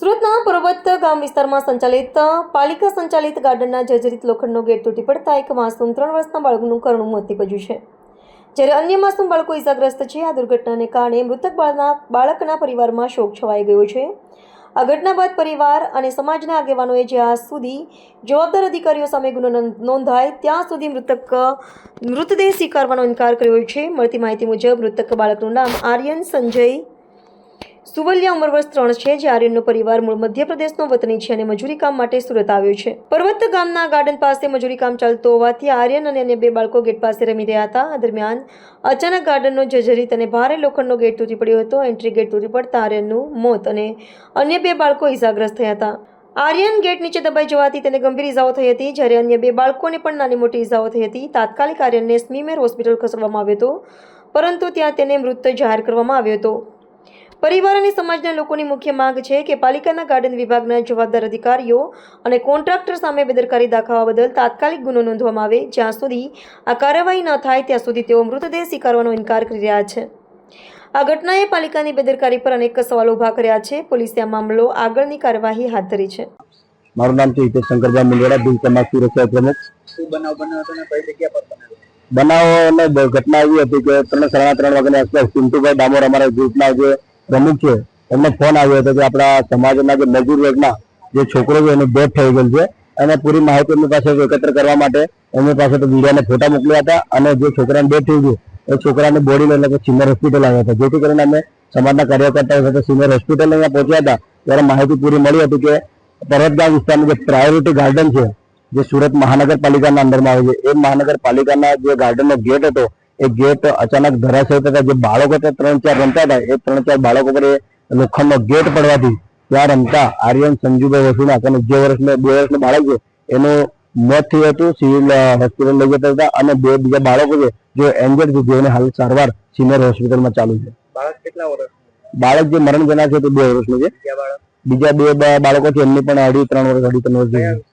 પર્વત ગામ વિસ્તારમાં સંચાલિત પાલિકા સંચાલિત ગાર્ડનના જર્જરિત લોખંડનો ગેટ તૂટી પડતા એક માસૂમ ત્રણ વર્ષના બાળકનું કરુણ મોત નીપજ્યું છે. જ્યારે અન્ય માસૂમ બાળકો ઇજાગ્રસ્ત છે, આ દુર્ઘટનાને કારણે મૃતક બાળના બાળકના પરિવારમાં શોક છવાઈ ગયો છે. આ ઘટના બાદ પરિવાર અને સમાજના આગેવાનોએ જ્યાં સુધી જવાબદાર અધિકારીઓ સામે ગુનો નોંધ- નોંધાય, ત્યાં સુધી મૃતક, મૃતદેહ સ્વીકારવાનો ઇનકાર કર્યો છે. મળતી માહિતી મુજબ મૃતક બાળકનું નામ આર્યન સંજય સુવલિયા ઉંમર વર્ષ ત્રણ છે, જે આર્યનનો પરિવાર મૂળ મધ્યપ્રદેશનો વતની છે અને મજૂરી કામ માટે સુરત આવ્યો છે. પર્વત ગામના ગાર્ડન પાસે મજૂરી કામ ચાલતું હોવાથી આર્યન અને અન્ય બે બાળકો ગેટ પાસે રમી રહ્યા હતા. આ દરમિયાન અચાનક ગાર્ડનનો જર્જરિત અને ભારે લોખંડનો ગેટ તૂટી પડ્યો હતો. એન્ટ્રી ગેટ તૂટી પડતા આર્યનનું મોત અને અન્ય બે બાળકો ઇજાગ્રસ્ત થયા હતા. આર્યન ગેટ નીચે દબાઈ જવાથી તેને ગંભીર ઇજાઓ થઈ હતી, જ્યારે અન્ય બે બાળકોને પણ નાની મોટી ઇજાઓ થઈ હતી. તાત્કાલિક આર્યનને સ્મીમેર હોસ્પિટલ ખસેડવામાં આવ્યો હતો, પરંતુ ત્યાં તેને મૃત જાહેર કરવામાં આવ્યો હતો. પરિવાર અને સમાજના લોકોની મુખ્ય માંગ છે કે પાલિકાના ગાર્ડન વિભાગના જવાબદાર અધિકારીઓ અને કોન્ટ્રાક્ટર સામે બેદરકારી દાખવવા બદલ તાત્કાલિક ગુનો નોંધવામાં આવે જ્યાં સુધી આ કાર્યવાહી ન થાય ત્યાં સુધી તેઓ મૃતદેહ સ્વીકારવાનો ઇનકાર કરી રહ્યા છે. આ ઘટનાએ પાલિકાની બેદરકારી પર અનેક સવાલો ઊભા કર્યા છે. પોલીસે આ મામલો આગળની કાર્યવાહી હાથ ધરી છે. મારું નામ છે હિતેશ શંકરભાઈ મુંડેરા ભીલ સમાજ સુરક્ષા પ્રમુખ. શું બનાવ બન્યો હતો કઈ જગ્યા પર બનાવ્યો બનાવો અને ઘટના એવી હતી કે ત્રણ સાડા ત્રણ વાગ્યાની આસપાસ પિન્ટુભાઈ ડામોર અમારા ગ્રુપના જે પ્રમુખ છે એમને ફોન આવ્યો હતો કે આપણા સમાજના જે મજૂર વર્ગના જે છોકરો છે એનું ડેથ થઈ ગયેલ છે. અને પૂરી માહિતી એમની પાસે એકત્ર કરવા માટે એમની પાસે તો વિડીયોના ફોટા મોકલ્યા હતા અને જે છોકરાને ડેથ થઈ ગયું એ છોકરાને બોડી લઈને કે સિનિયર હોસ્પિટલ આવ્યા હતા. જેથી કરીને અમે સમાજના કાર્યકર્તાઓ સાથે સિનિયર હોસ્પિટલ અહીંયા પહોંચ્યા હતા. ત્યારે માહિતી પૂરી મળી હતી કે પર્વતગામ વિસ્તારનું જે પ્રાયોરિટી ગાર્ડન છે, જે સુરત મહાનગરપાલિકાના અંદરમાં આવે છે, એ મહાનગરપાલિકાના જે ગાર્ડનનો ગેટ હતો એ ગેટ અચાનક ધરાશય થતા જે બાળકો ત્રણ ચાર રમતા હતા એ ત્રણ ચાર બાળકો પર એ લોખંડનો ગેટ પડવાથી ત્યાં રમતા આર્યન સંજુભાઈ વસુના અને જે વર્ષનો બે વર્ષનો બાળક છે એનું મોત થયું હતું સિવિલ હોસ્પિટલ લઈ જતા હતા અને બે બીજા બાળકો છે જે એન્જર્ડ છે જેઓને હાલ સારવાર સિનિયર હોસ્પિટલમાં ચાલુ છે. બાળક જે મરણ જનાર છે તે બે વર્ષનું છે. બીજા બે બાળકો છે એમની પણ અઢી ત્રણ વર્ષ અઢી ત્રણ વર્ષ